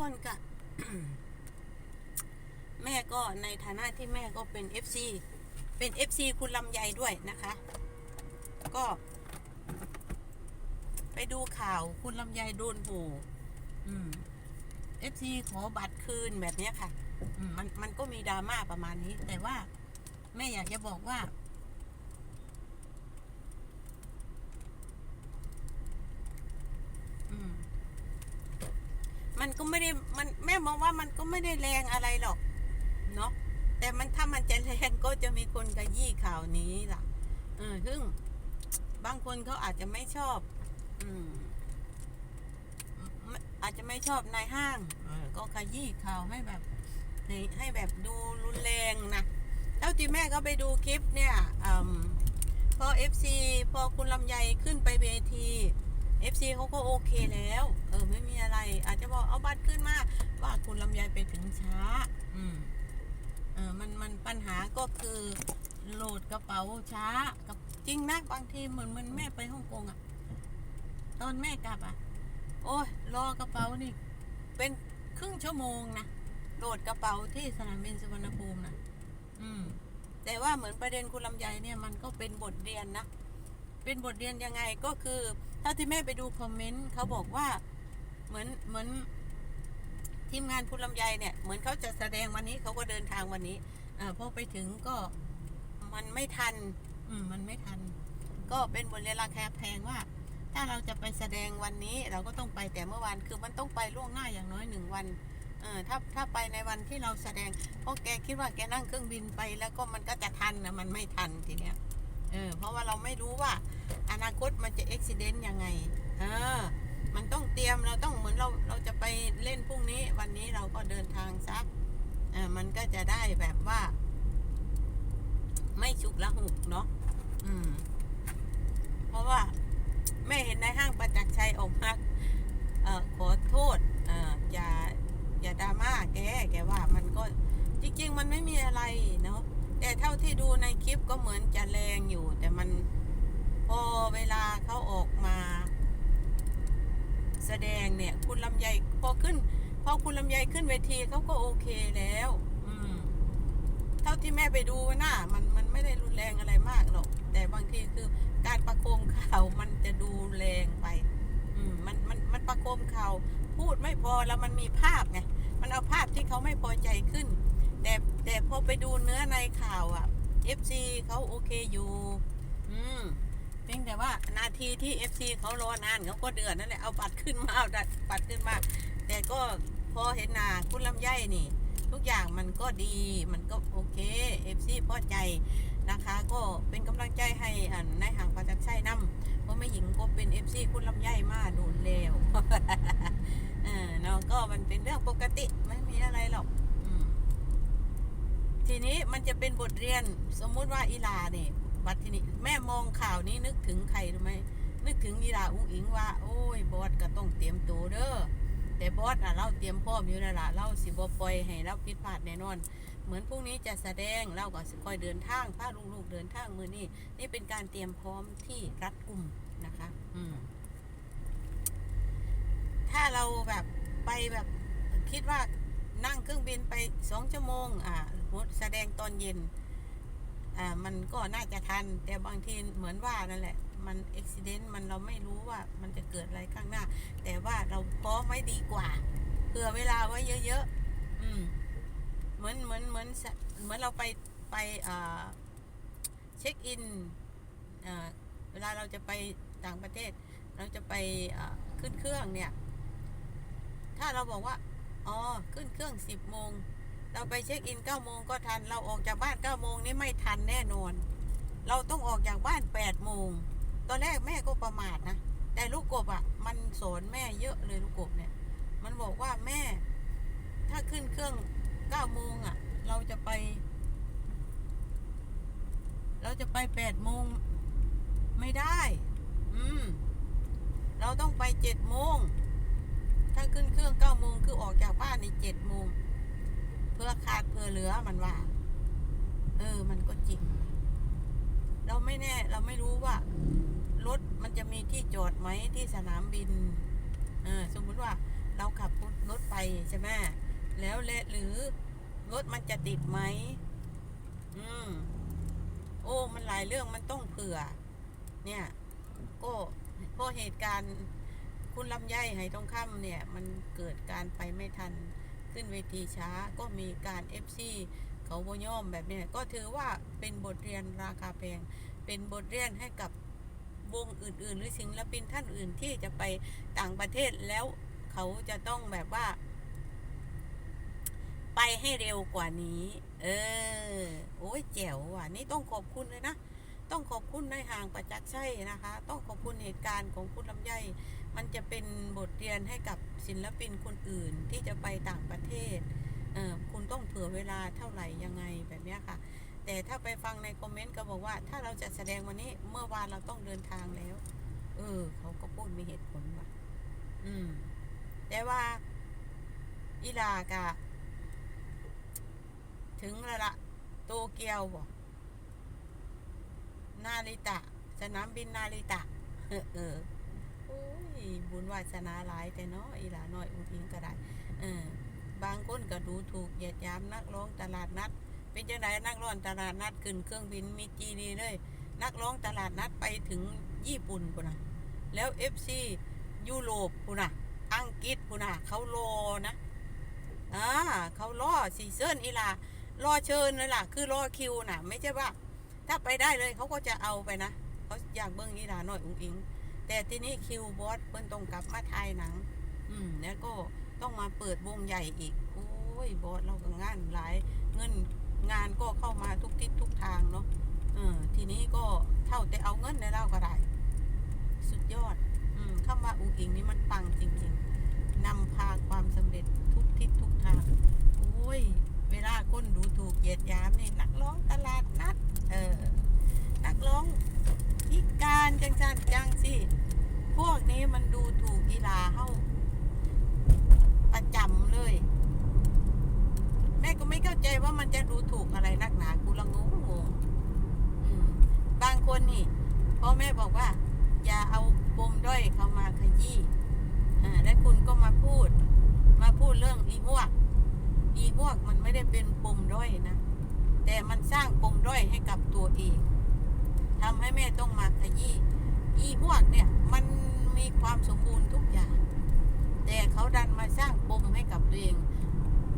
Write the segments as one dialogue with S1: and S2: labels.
S1: คนกะแม่ก็ในฐานะที่แม่ก็เป็น FC เป็น FC คุณลำไยด้วยนะคะ ก็ ไปดูข่าวคุณลำไยโดนโหอืม FC ขอบัตรคืนแบบนี้ค่ะมมันมันก็มีดราม่าประมาณนี้ แต่ว่า แม่อยากจะบอกว่า อืม มันก็ไม่ได้มันแม่มองว่ามันก็ไม่ได้แรงอะไรหรอกเนาะแต่มันถ้ามันจะแรงก็จะมีคนกระยี่ข่าวนี้ล่ะเออซึ่งบางคนเขาอาจจะไม่ชอบ อืมไม่อาจจะไม่ชอบนายห้างเออก็ขยี้ข่าวให้แบบให้ให้แบบดูรุนแรงนะเท่าที่แม่ก็ไปดูคลิปเนี่ยอืมพอเอฟซีพอคุณลำไยขึ้นไปเวที เอฟซีเขาก็โอเคแล้ว เออ ไม่มีอะไร อาจจะบอกเอาบัตรขึ้นมา ว่าคุณลำไยไปถึงช้า อืม เออ มัน มันปัญหาก็คือโหลดกระเป๋าช้า กับจริงนะบางทีเหมือนมันแม่ไปฮ่องกงอะตอนแม่กลับอะโอ้ยรอกระเป๋านี่ เป็นครึ่งชั่วโมงนะโหลดกระเป๋าที่สนามบินสุวรรณภูมินะอืม แต่ว่าเหมือนประเด็นคุณลำไยเนี่ยมันก็เป็นบทเรียนนะ เป็นบทเรียนยังไงก็คือเท่าที่แม่ไปดูคอมเมนต์เขาบอกว่าเหมือนเหมือนทีมงานคุณลำไยเนี่ย เหมือนเขาจะแสดงวันนี้เขาก็เดินทางวันนี้อ่าพอไปถึงก็มันไม่ทัน อืมมันไม่ทัน ก็เป็นบทเรียนราคาแพงว่า ถ้าเราจะไปแสดงวันนี้ เราก็ต้องไปแต่เมื่อวานคือมันต้องไปล่วงหน้าอย่างน้อยหนึ่งวันเออถ้าถ้าไปในวันที่เราแสดงเพราะแกคิดว่าแกนั่งเครื่องบินไปแล้วก็มันก็จะทันนะมันไม่ทันทีเนี้ย เออเพราะว่าเราไม่รู้ว่า อนาคตมันจะอุบิเหตุยังไง เออ มันต้องเตรียมเราต้องเหมือนเราเราจะไปเล่นพรุ่งนี้ วันนี้เราก็เดินทางซักเออมันก็จะได้แบบว่า ไม่ฉุกละหุกเนาะอืม เพราะว่าแม่เห็นในห้างประจักษ์ชัยออกมาเอ่อขอโทษเอ่ออย่าอย่าดราม่าแกแกว่ามันก็จริง ๆ มันไม่มีอะไรเนาะ แต่เท่าที่ดูในคลิปก็เหมือนจะแรงอยู่ แต่มันพอเวลาเขาออกมา แสดงเนี่ย คุณลำไยพอขึ้นพอคุณลำไยขึ้นเวทีเขาก็โอเคแล้ว อืม เท่าที่แม่ไปดูน่ะมันมันไม่ได้รุนแรงอะไรมากหรอก แต่บางทีคือการประโคมข่าวมันจะดูแรงไป อืม มันมันมันประโคมข่าวพูดไม่พอแล้วมันมีภาพไงมันเอาภาพที่เขาไม่พอใจขึ้น แต่แต่พอไปดูเนื้อในข่าวอะ FC เขาโอเคอยู่ อืมเพียงแต่ว่านาทีที่ FC เขารอนานเขาก็เดือดนั่นแหละเอาบัตรขึ้นมาเอาบัตรขึ้นมา แต่ก็พอเห็นหนาคุณลำไยนี่ ทุกอย่างมันก็ดีมันก็โอเค FC พอใจนะคะ ก็เป็นกำลังใจให้อ่านในห่างประจักษ์ชัยนำเพราะไม่หญิงก็เป็น FC คุณลำไยมาโดนแล้วเออเนาะก็มันเป็นเรื่องปกติไม่มีอะไรหรอกอืม ทีนี้มันจะเป็นบทเรียนสมมุติว่าอีลาเนี่ยบัดทีนี้แม่มองข่าวนี้นึกถึงใครรู้ไหมนึกถึงอีลาอุ้งอิงว่า โอ้ยบอสก็ต้องเตรียมตัวเด้อแต่บอสอะเราเตรียมพร้อมอยู่แล้วล่ะเราสิบ่ปล่อยให้เราผิดพลาดแน่นอน เหมือนพรุ่งนี้จะแสดงเราก็สิคอยเดินทางพาลูกๆเดินทางมือนี่นี่เป็นการเตรียมพร้อมที่รัดกุมนะคะ อืมถ้าเราแบบไปแบบคิดว่า นั่งเครื่องบินไปสองชั่วโมง อ่าแสดงตอนเย็น อ่า มันก็น่าจะทัน แต่บางทีเหมือนว่านั่นแหละ มันอุบิเหตุมันเราไม่รู้ว่ามันจะเกิดอะไรข้างหน้า แต่ว่าเราพร้อมไว้ดีกว่าเผื่อเวลาไว้เยอะๆ อืม เหมือนเหมือนเหมือนเหมือนเราไปไปอ่าเช็คอินอ่าเวลาเราจะไปต่างประเทศ เราจะไปขึ้นเครื่องเนี่ย ถ้าเราบอกว่า อ๋อ ขึ้นเครื่องสิบโมง เราไปเช็คอินเก้าโมงก็ทัน เราออกจากบ้านเก้าโมงนี่ไม่ทันแน่นอน เราต้องออกจากบ้านแปดโมง ตอนแรกแม่ก็ประมาทนะ แต่ลูกกบอะ มันสอนแม่เยอะเลยลูกกบเนี่ย มันบอกว่าแม่ ถ้าขึ้นเครื่องเก้าโมงอะ เราจะไป เราจะไปแปดโมงไม่ได้ อืม เราต้องไปเจ็ดโมง ถ้าขึ้นเครื่องเก้าโมงคือออกจากบ้านในเจ็ดโมงเพื่อขาดเพื่อเหลือมันว่า เออ มันก็จริง เราไม่แน่ เราไม่รู้ว่ารถมันจะมีที่จอดไหมที่สนามบิน เออ สมมุติว่าเราขับรถไปใช่ไหมแล้วและหรือรถมันจะติดไหม อืม โอ้ มันหลายเรื่องมันต้องเผื่อ เนี่ย ก็เพราะเหตุการณ์ คุณลำไยไหทองคำเนี่ย มันเกิดการไปไม่ทันขึ้นเวทีช้าก็มีการเอฟซีเขาโบย่อมแบบเนี้ยก็ถือว่าเป็นบทเรียนราคาแพง เป็นบทเรียนให้กับวงอื่น ๆ หรือศิลปินท่านอื่นที่จะไปต่างประเทศแล้วเขาจะต้องแบบว่า ไปให้เร็วกว่านี้ เออ โอ้ยแจ๋วว่ะ นี่ต้องขอบคุณเลยนะ ต้องขอบคุณนายห่างประจักษ์ชัยนะคะ ต้องขอบคุณเหตุการณ์ของคุณลำไย มันจะเป็นบทเรียนให้กับศิลปินคนอื่นที่จะไปต่างประเทศเออคุณต้องเผื่อเวลาเท่าไหร่ยังไงแบบนี้ค่ะ แต่ถ้าไปฟังในคอมเมนต์ก็บอกว่า ถ้าเราจะแสดงวันนี้เมื่อวานเราต้องเดินทางแล้ว เออ เขาก็พูดมีเหตุผลว่ะ อืม แต่ว่าอีลากะ ถึงล้วละโตเกียวบ่นาริตะ สนามบินนาริตะ เออ อ้ยบุญวาสนาหลายแต่เนาะอีหลาน้อยอุ้งอิงก็ได้เออบางคนก็ดูถูกเหยียดหยามนักร้องตลาดนัด เป็นจังไดนักร้องตลาดนัดขึ้นเครื่องบินมีจีดีเลย นักร้องตลาดนัดไปถึงญี่ปุ่นปุ่นนะแล้วเอฟซียุโรปปุ่นนะอังกฤษปุ่นนะเขารอนะอ่าเขารอสีเซินอีหลารอเชิญเลยล่ะ คือรอคิวน่ะไม่ใช่ว่า ถ้าไปได้เลยเขาก็จะเอาไปนะเขาอยากเบิ้งอีหลาหน่อยอุ้งอิง แต่ทีนี้คิวบอสเพิ่นต้องกลับมาถ่ายหนัง อืม แล้วก็ต้องมาเปิดวงใหญ่อีก โอ้ยบอสเราก็งานหลายเงินงานก็เข้ามาทุกทิศทุกทางเนาะเออทีนี้ก็เท่าแต่เอาเงินในเราก็ได้ สุดยอด อืมคำว่าอุ้งอิงนี่มันปังจริง ๆนำพาความสำเร็จทุกทิศทุกทาง โอ้ย เวลาคนดูถูกเหยียดหยามนี่นักร้องตลาดนัด เออ นักร้อง พิการจังจันจังสิพวกนี้มันดูถูกกีฬาเฮาประจำเลย แม่ก็ไม่เข้าใจว่ามันจะดูถูกอะไรนักหนากูละงงงงบางคนนี่พ่อแม่บอกว่า อย่าเอาปมด้อยเขามาขยี้แล้วคุณก็มาพูด มาพูดเรื่องอีพวก อีพวกมันไม่ได้เป็นปมด้อยนะ แต่มันสร้างปมด้อยให้กับตัวเอง ทำให้แม่ต้องมาขยี้อีพวกเนี่ยมันมีความสมบูรณ์ทุกอย่าง แต่เขาดันมาสร้างปมให้กับตัวเอง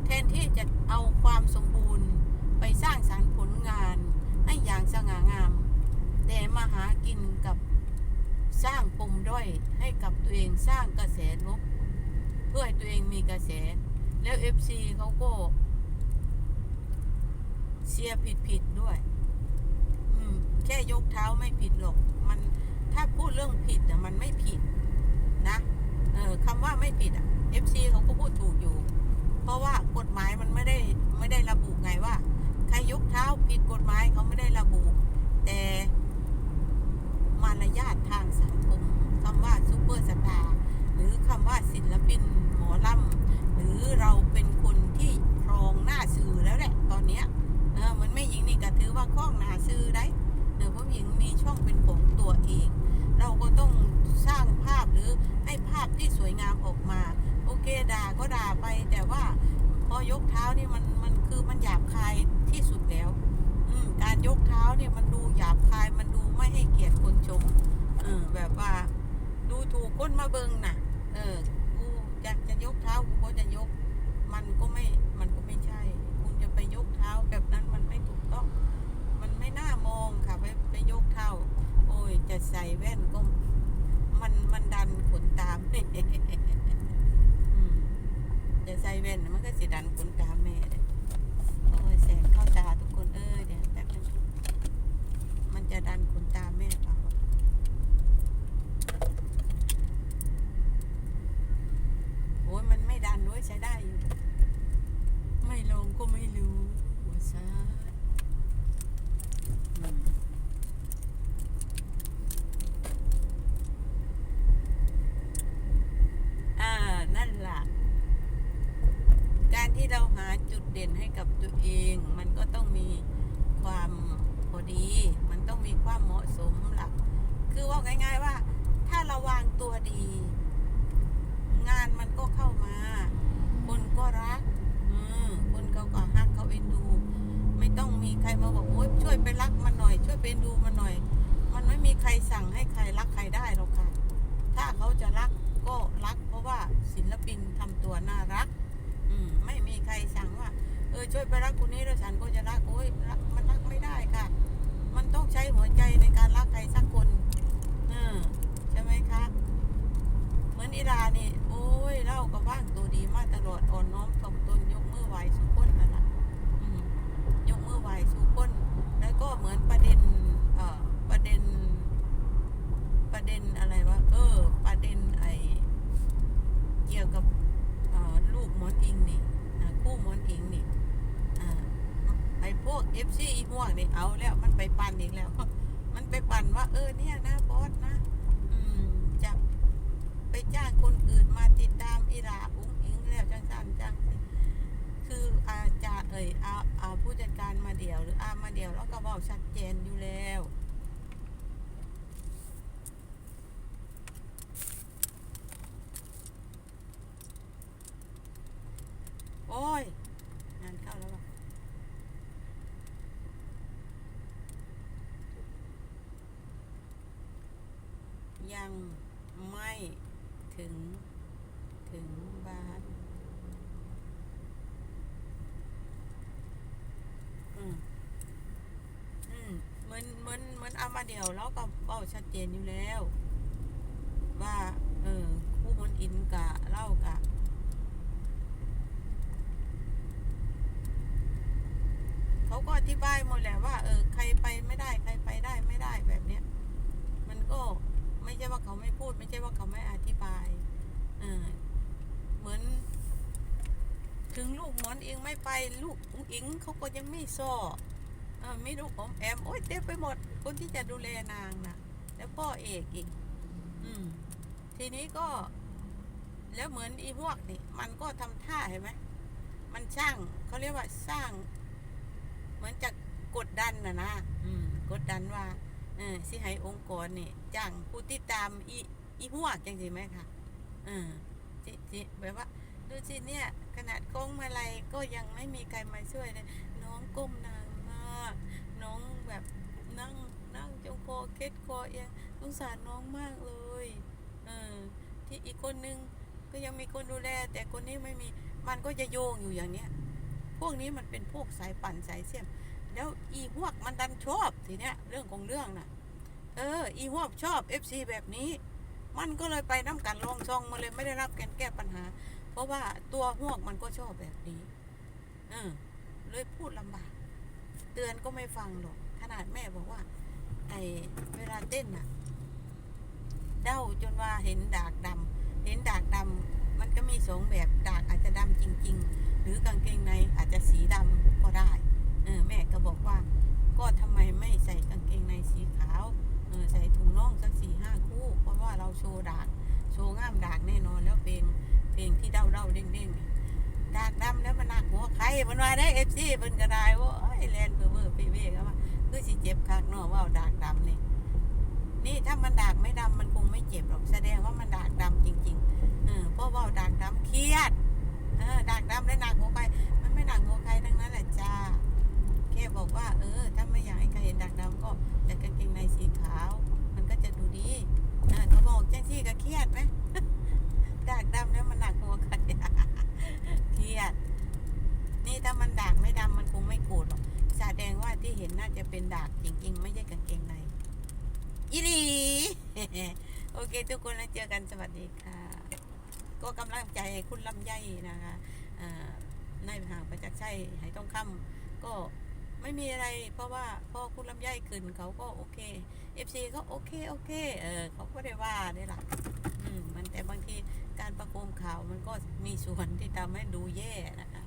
S1: แทนที่จะเอาความสมบูรณ์ไปสร้างสารรค์ผลงานให้อย่างสง่างาม แต่มาหากินกับสร้างปมด้อยให้กับตัวเองสร้างกระแสลบเพื่อให้ตัวเองมีกระแส แล้วเอฟซีเขาก็เชียร์ผิดๆด้วย แค่ยกเท้าไม่ผิดหรอก มันถ้าพูดเรื่องผิดอะมันไม่ผิดนะเออคำว่าไม่ผิดอะ FC เขาก็พูดถูกอยู่ เพราะว่ากฎหมายมันไม่ได้ไม่ได้ระบุไงว่าใครยกเท้าผิดกฎหมายเขาไม่ได้ระบุ แต่มารยาททางสังคมคำว่าซูเปอร์สตาร์หรือคำว่าศิลปินหมอลำหรือเราเป็นคนที่ครองหน้าสื่อแล้วแหละตอนเนี้ยเออมันไม่ยิงนี่ก็ถือว่าครองหน้าสื่อได้ เออผู้หญิงมีช่องเป็นของตัวเอง เราก็ต้องสร้างภาพหรือให้ภาพที่สวยงามออกมา โอเคด่าก็ด่าไป แต่ว่าพอยกเท้านี่มันมันคือมันหยาบคายที่สุดแล้ว อืการยกเท้าเนี่ยมันดูหยาบคายมันดูไม่ให้เกียรติคนชมเออแบบว่าดูถูกคนมาเบิงน่ะ เออกูอยากจะยกเท้ากูก็จะยก มันก็ไม่มันก็ไม่ใช่ คุณจะไปยกเท้าแบบนั้นมันไม่ถูกต้อง มันไม่น่ามองค่ะไปไปยกเท้า โอ้ย จะใส่ แว่นก็มันมันดันขนตามอืมจะใส่แว่นมันก็สิดันขนตามแม่เด้อโอ้ยแสงเข้าตาทุกคนเอ้ยเดี๋ยวแป๊บนึงมันจะดันขนตาแม่เปล่าโอ้ยมันไม่ดันด้วยใช้ได้อยู่ ไม่ลงก็ไม่รู้หัวซาอื เด่นให้กับตัวเอง มันก็ต้องมีความพอดี มันต้องมีความเหมาะสมหลัก คือว่าง่าย ๆว่า ถ้าระวางตัวดี งานมันก็เข้ามา คนก็รักคนเขาก็ฮักเขาเอ็นดู ไม่ต้องมีใครมาบอกโอ๊ยช่วยไปรักมันหน่อย ช่วยเป็นดูมันหน่อย มันไม่มีใครสั่งให้ใครรักใครได้หรอกค่ะ ถ้าเขาจะรักก็รัก เพราะว่าศิลปินทำตัวน่ารัก อืมไม่มีใครสั่งว่า เออช่วยไปรักคนนี้แล้วฉันก็จะรักโอ้ยรักมันรักไม่ได้ค่ะ มันต้องใช้หัวใจในการรักใครสักคนเออใช่ไหมคะเหมือนอิรานี่ โอ้ยเล่าก็ว่างตัวดีมาตลอดอ่อนน้อมถ่อมตนยกมือไหวสุคนนั่นแหละยกมือไหวสุคนแล้วก็เหมือนประเด็นเอ่อประเด็น ประเด็นอะไรวะเออ ประเด็นไอเกี่ยวกับ ลูกหมอนอิงนี่คู่หมอนอิงนี่ไอพวกเอฟซีอีพวกนี่เอาแล้วมันไปปั่นอีกแล้ว มันไปปั่นว่าเออเนี่ยนะ อืมจะ ไปจ้างคนอื่นมาติดตามอีหลาอุ้งอิงแล้วจังสันจังสิคืออาจารย์เอ่ยอาอาผู้จัดการมาเดี่ยว หรืออามาเดี่ยวแล้วก็บอกชัดเจนอยู่แล้ว โอ้ย งานเข้าแล้วว่ะ ยังไม่ถึง ถึงบ้าน อืม อืมเหมือนเหมือนเหมือนเอามาเดียวแล้วก็เบ้าชัดเจนอยู่แล้ว ว่า เออคู่มันอินกะเล่ากะเขาก็อธิบายหมดแหละว่า เออ ใครไปไม่ได้ ใครไปได้ไม่ได้แบบเนี้ย มันก็ ไม่ใช่ว่าเขาไม่พูด ไม่ใช่ว่าเขาไม่อธิบายเออเหมือน ถึงลูกหมอนเองไม่ไปลูกอุ๋งอิงเขาก็ยังไม่ซ้ออไม่ลูกอมแอมโอ้ยเต็มไปหมด คนที่จะดูแลนางนะแล้วพ่อเอกอีก อืม ทีนี้ก็ แล้วเหมือนอีพวกนี่ มันก็ทำท่าเห็นไหมมันช่างเขาเรียกว่าสร้าง เหมือนจะกดดันนะนะอืม กดดันว่า เออสิให้องค์กรนี่จ้างผู้ติดตามอีอีหัวกจังสิไหมคะเออสิสิแบบว่า ดูสิเนี่ย ขนาดกล้องมาลัยก็ยังไม่มีใครมาช่วยเลยน้องก้มนางมาก น้องแบบนั่งนั่งจงคอเคล็ดคอเอียงสงสารน้องมากเลยเออที่อีกคนนึงก็ยังมีคนดูแล แต่คนนี้ไม่มีมันก็จะโยงอยู่อย่างเนี้ย พวกนี้มันเป็นพวกสายปั่นสายเสียม แล้วอีหวกมันดันชอบทีเนี้ยเรื่องของเรื่องน่ะ เออ อีหวกชอบเอฟซีแบบนี้ มันก็เลยไปน้ำกันลองซองมาเลยไม่ได้รับการแก้ปัญหา เพราะว่าตัวหวกมันก็ชอบแบบนี้ เออ เลยพูดลำบาก เตือนก็ไม่ฟังหรอก ขนาดแม่บอกว่า ไอเวลาเต้นน่ะ เด้าจนว่าเห็นดากดำเห็นดากดำมันก็มีสองแบบดากอาจจะดำจริง ๆ หรือกางเกงในอาจจะสีดำก็ได้ เออแม่ก็บอกว่า ก็ทำไมไม่ใส่กางเกงในสีขาวเออใส่ถุงน่องสักสี่ห้าคู่ เพราะว่าเราโชว์ดากโชว์ง่ามดากแน่นอนแล้วเพลงเพลงที่เด้าเด้าเด้งเด้งดากดำแล้วมันหนักหัวใครมันว่าได้เอฟซีมันก็ได้ว่าไอ้ยแลนเพื่อเพื่อพี่เว่ก็ว่าคือสิเจ็บคักเนาะว่าดากดำนี่นี่ถ้ามันดากไม่ดำมันคงไม่เจ็บหรอกแสดงว่ามันดากดำจริงๆเออเพราะว่าดากดำเครียดเออดากดำได้หนักหัวใครมันไม่หนักหัวใครทั้งนั้นแหละจ้า แค่บอกว่า เออ ถ้าไม่อยากให้ใครเห็นดักดำก็ใส่กางเกงในสีขาว มันก็จะดูดีอ่าเขาบอกแจ้งที่ก็เครียดไหมดักดำแล้วมันหนักหัวใครเครียด นี่ถ้ามันดากไม่ดำมันคงไม่โกรธหรอกแสดงว่าที่เห็นน่าจะเป็นดากจริง ๆ ไม่ใช่กางเกงในอีหลีโอเค ทุกคนแล้วเจอกันสวัสดีค่ะ ก็กำลังใจให้คุณลำไยนะคะอ่าในายหางประจักษ์ชัยไหต้องคำก็ ไม่มีอะไร เพราะว่าพอคุณลำไยขึ้นเขาก็โอเคเอฟซีเขาโอเคโอเค เออเขาก็ได้ว่าได้ละอืมมันแต่บางทีการประโคมข่าวมันก็มีส่วนที่ทำให้ดูแย่นะคะ